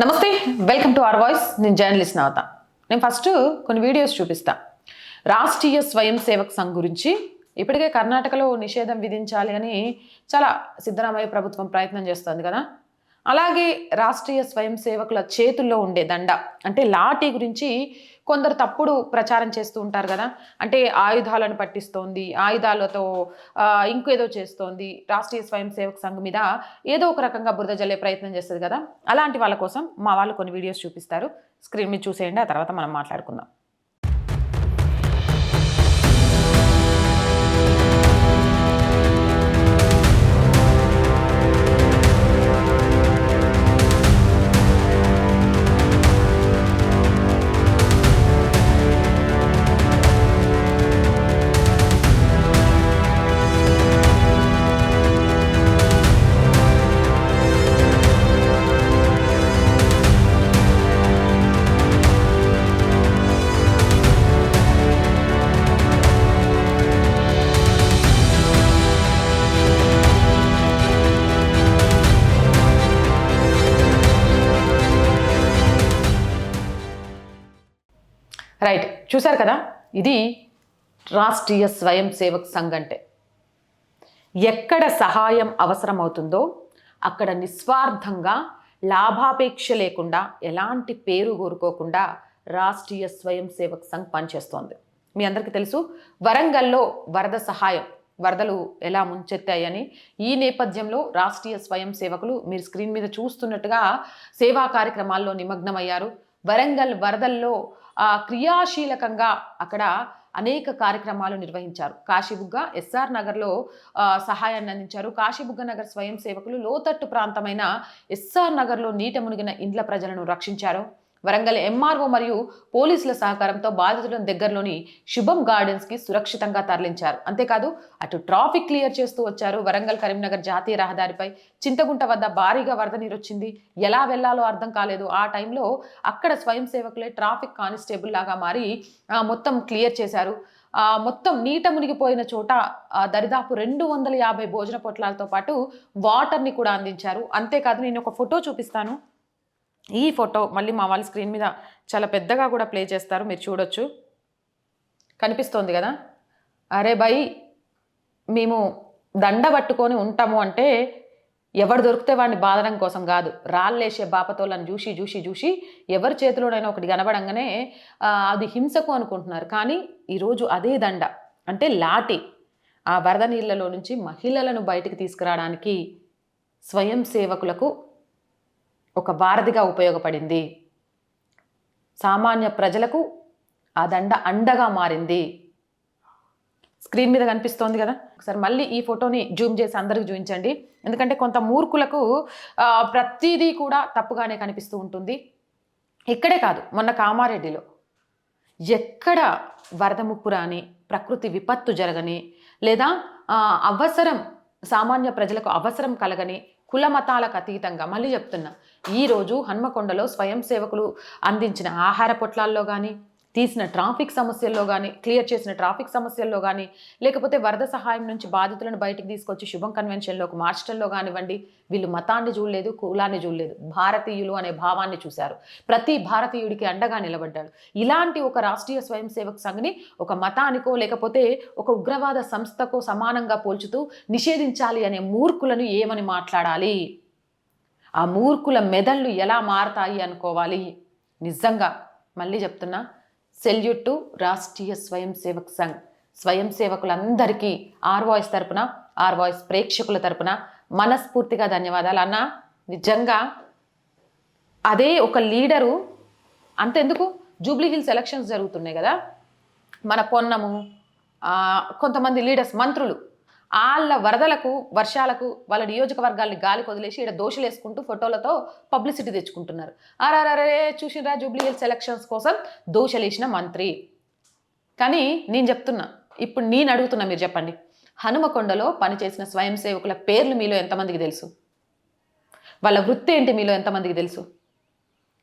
నమస్తే welcome to our voice నేను journalist నవత నేను ఫస్ట్ కొన్ని వీడియోస్ చూపిస్తా. రాష్ట్రీయ స్వయం సేవక్ సంఘ్ గురించి ఇప్పటికే కర్ణాటకలో నిషేధం విధించాలి అని చాలా సిద్ధరామయ్య ప్రభుత్వం ప్రయత్నం చేస్తుంది కదా. అలాగే రాష్ట్రీయ స్వయం సేవకుల చేతుల్లో ఉండే దండ. అంటే లాఠీ గురించి కొందరు తప్పుడు ప్రచారం చేస్తూ ఉంటారు కదా. అంటే ఆయుధాలను పట్టిస్తోంది ఆయుధాలతో ఇంకేదో చేస్తోంది. రాష్ట్రీయ స్వయం సేవక సంఘం మీద ఏదో ఒక రకంగా బురద జల్లే ప్రయత్నం చేస్తుంది కదా. అలాంటి వాళ్ళ కోసం మా వాళ్ళు కొన్ని వీడియోస్ చూపిస్తారు. స్క్రీన్ మీద చూసేయండి ఆ తర్వాత మనం మాట్లాడుకుందాం. రైట్ చూశారు కదా? ఇది రాష్ట్రీయ స్వయం సేవక్ సంఘ్ అంటే ఎక్కడ సహాయం అవసరమవుతుందో అక్కడ నిస్వార్థంగా లాభాపేక్ష లేకుండా ఎలాంటి పేరు కోరుకోకుండా రాష్ట్రీయ స్వయం సేవక్ సంఘ్ పనిచేస్తోంది. మీ అందరికీ తెలుసు వరంగల్లో వరద సహాయం వరదలు ఎలా ముంచెత్తాయని ఈ నేపథ్యంలో రాష్ట్రీయ స్వయం సేవకులు మీరు స్క్రీన్ మీద చూస్తున్నట్టుగా సేవా కార్యక్రమాల్లో నిమగ్నమయ్యారు. వరంగల్ వరదల్లో క్రియాశీలకంగా అక్కడ అనేక కార్యక్రమాలు నిర్వహించారు. కాశీబుగ్గ ఎస్ఆర్ నగర్లో సహాయాన్ని అందించారు. కాశీబుగ్గ నగర్ స్వయం సేవకులు లోతట్టు ప్రాంతమైన ఎస్ఆర్ నగర్లో నీట మునిగిన ఇండ్ల ప్రజలను రక్షించారు. వరంగల్ ఎంఆర్ఓ మరియు పోలీసుల సహకారంతో బాధితులను దగ్గరలోని శుభం గార్డెన్స్కి సురక్షితంగా తరలించారు. అంతేకాదు అటు ట్రాఫిక్ క్లియర్ చేస్తూ వచ్చారు. వరంగల్ కరీంనగర్ జాతీయ రహదారిపై చింతగుంట వద్ద భారీగా వరద నీరు వచ్చింది ఎలా వెళ్ళాలో అర్థం కాలేదు. ఆ టైంలో అక్కడ స్వయం సేవకులే ట్రాఫిక్ కానిస్టేబుల్ లాగా మారి మొత్తం క్లియర్ చేశారు. మొత్తం నీట మునిగిపోయిన చోట దరిదాపు రెండు వందల యాభై భోజన పొట్లాలతో పాటు వాటర్ని కూడా అందించారు. అంతేకాదు నేను ఒక ఫోటో చూపిస్తాను. ఈ ఫోటో మళ్ళీ మా వాళ్ళ స్క్రీన్ మీద చాలా పెద్దగా కూడా ప్లే చేస్తారు మీరు చూడొచ్చు. కనిపిస్తోంది కదా? అరే భయ్ మేము దండ పట్టుకొని ఉంటాము అంటే ఎవరు దొరికితే వాడిని బాధడం కోసం కాదు. రాళ్ళేసే బాపతోళ్ళని చూసి చూసి చూసి ఎవరి చేతిలోనైనా ఒకటి కనబడంగానే అది హింసకు అనుకుంటున్నారు. కానీ ఈరోజు అదే దండ అంటే లాఠీ ఆ వరద నీళ్ళలో నుంచి మహిళలను బయటికి తీసుకురావడానికి స్వయం సేవకులకు ఒక వారధిగా ఉపయోగపడింది. సామాన్య ప్రజలకు ఆ దండ అండగా మారింది. స్క్రీన్ మీద కనిపిస్తోంది కదా? ఒకసారి మళ్ళీ ఈ ఫోటోని జూమ్ చేసి అందరికి చూపించండి. ఎందుకంటే కొంత మూర్ఖులకు ప్రతిదీ కూడా తప్పుగానే కనిపిస్తూ ఉంటుంది. ఇక్కడే కాదు మొన్న కామారెడ్డిలో. ఎక్కడ వరద ముప్పు రాని ప్రకృతి విపత్తు జరగని లేదా అవసరం సామాన్య ప్రజలకు అవసరం కలగని కుల మతాలకు అతీతంగా. మళ్ళీ చెప్తున్నా ఈరోజు హన్మకొండలో స్వయం సేవకులు అందించిన ఆహార పొట్లాల్లో కానీ తీసిన ట్రాఫిక్ సమస్యల్లో కానీ క్లియర్ చేసిన ట్రాఫిక్ సమస్యల్లో కానీ లేకపోతే వరద సహాయం నుంచి బాధితులను బయటికి తీసుకొచ్చి శుభం కన్వెన్షన్లోకి మార్చడంలో కానివ్వండి వీళ్ళు మతాన్ని చూడలేదు కులాన్ని చూడలేదు భారతీయులు అనే భావాన్ని చూశారు. ప్రతి భారతీయుడికి అండగా నిలబడ్డాడు. ఇలాంటి ఒక రాష్ట్రీయ స్వయం సేవక్ సంఘ్ని ఒక మతానికో లేకపోతే ఒక ఉగ్రవాద సంస్థకో సమానంగా పోల్చుతూ నిషేధించాలి అనే మూర్ఖులను ఏమని మాట్లాడాలి? ఆ మూర్ఖుల మెదళ్ళు ఎలా మారతాయి అనుకోవాలి? నిజంగా మళ్ళీ చెప్తున్నా సెల్యూట్ టు రాష్ట్రీయ స్వయం సేవక్ సంఘ్. స్వయం సేవకులందరికీ ఆర్ వాయిస్ తరపున ఆర్ వాయిస్ ప్రేక్షకుల తరపున మనస్ఫూర్తిగా ధన్యవాదాలు. అన్న నిజంగా అదే ఒక లీడరు అంతెందుకు? జూబ్లీ హిల్స్ ఎలక్షన్స్ జరుగుతున్నాయి కదా. మన పొన్నము కొంతమంది లీడర్స్ మంత్రులు వాళ్ళ వరదలకు వర్షాలకు వాళ్ళ నియోజకవర్గాల్ని గాలి వదిలేసి ఇక్కడ దోషులు వేసుకుంటూ ఫోటోలతో పబ్లిసిటీ తెచ్చుకుంటున్నారు. అరే చూసినరా జూబ్లీ హిల్స్ ఎలక్షన్స్ కోసం దోషలేసిన మంత్రి. కానీ నేను చెప్తున్నా ఇప్పుడు నేను అడుగుతున్నా మీరు చెప్పండి. హనుమకొండలో పనిచేసిన స్వయం సేవకుల పేర్లు మీలో ఎంతమందికి తెలుసు? వాళ్ళ వృత్తి ఏంటి మీలో ఎంతమందికి తెలుసు?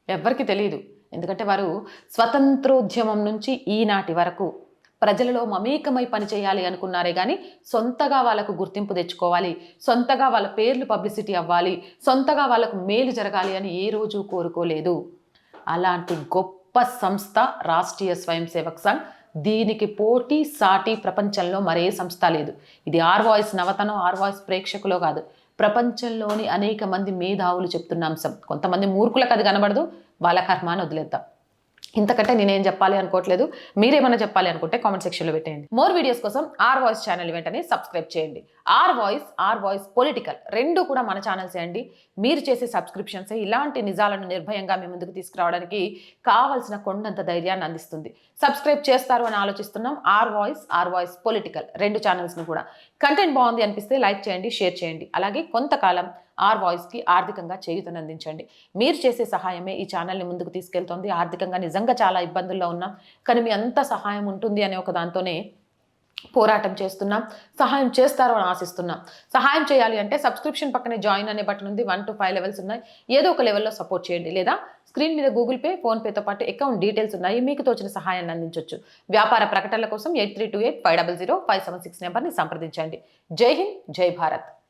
ఎవ్వరికి తెలియదు ఎందుకంటే వారు స్వతంత్రోద్యమం నుంచి ఈనాటి వరకు ప్రజలలో మమేకమై పనిచేయాలి అనుకున్నారే కానీ సొంతగా వాళ్ళకు గుర్తింపు తెచ్చుకోవాలి సొంతగా వాళ్ళ పేర్లు పబ్లిసిటీ అవ్వాలి సొంతగా వాళ్ళకు మేలు జరగాలి అని ఏ రోజు కోరుకోలేదు. అలాంటి గొప్ప సంస్థ రాష్ట్రీయ స్వయం సేవక్ సంఘ్ దీనికి పోటీ సాటి ప్రపంచంలో మరే సంస్థ లేదు. ఇది ఆర్ వాయిస్ నవతనం ఆర్ వాయిస్ ప్రేక్షకులో కాదు. ప్రపంచంలోని అనేక మంది మేధావులు చెప్తున్న అంశం. కొంతమంది మూర్ఖులకు అది కనబడదు వాళ్ళ కర్మాన్ని వదిలేద్దాం. ఇంతకంటే నేనేం చెప్పాలి అనుకోవట్లేదు. మీరేమైనా చెప్పాలి అనుకుంటే కామెంట్ సెక్షన్లో పెట్టేయండి. మోర్ వీడియోస్ కోసం ఆర్ వాయిస్ ఛానల్ వెంటనే సబ్స్క్రైబ్ చేయండి. R voice R voice political రెండు కూడా మన ఛానల్స్ అండి. మీరు చేసే సబ్స్క్రిప్షన్స్ ఇలాంటి నిజాలను నిర్భయంగా మీ ముందుకు తీసుకురావడానికి కావాల్సిన కొండంత ధైర్యాన్ని అందిస్తుంది. సబ్స్క్రైబ్ చేస్తారు అని ఆలోచిస్తున్నాం. R voice R voice political రెండు ఛానల్స్ని కూడా. కంటెంట్ బాగుంది అనిపిస్తే లైక్ చేయండి షేర్ చేయండి. అలాగే కొంతకాలం ఆర్ వాయిస్కి ఆర్థికంగా చేయుతను అందించండి మీరు చేసే సహాయమే ఈ ఛానల్ని ముందుకు తీసుకెళ్తోంది. ఆర్థికంగా నిజంగా చాలా ఇబ్బందుల్లో ఉన్నాం. కానీ మీ అంత సహాయం ఉంటుంది అనే ఒక దాంతోనే పోరాటం చేస్తున్నాం. సహాయం చేస్తారో అని ఆశిస్తున్నాం. సహాయం చేయాలి అంటే సబ్స్క్రిప్షన్ పక్కనే జాయిన్ అనే బటన్ ఉంది. వన్ టు ఫైవ్ లెవెల్స్ ఉన్నాయి. ఏదో ఒక లెవెల్లో సపోర్ట్ చేయండి. లేదా స్క్రీన్ మీద గూగుల్ పే ఫోన్పేతో పాటు అకౌంట్ డీటెయిల్స్ ఉన్నాయి. మీకు తోచిన సహాయాన్ని అందించవచ్చు వ్యాపార ప్రకటనల కోసం eight three two eight five double zero five seven six నెంబర్ని సంప్రదించండి. జై హింద్ జై భారత్.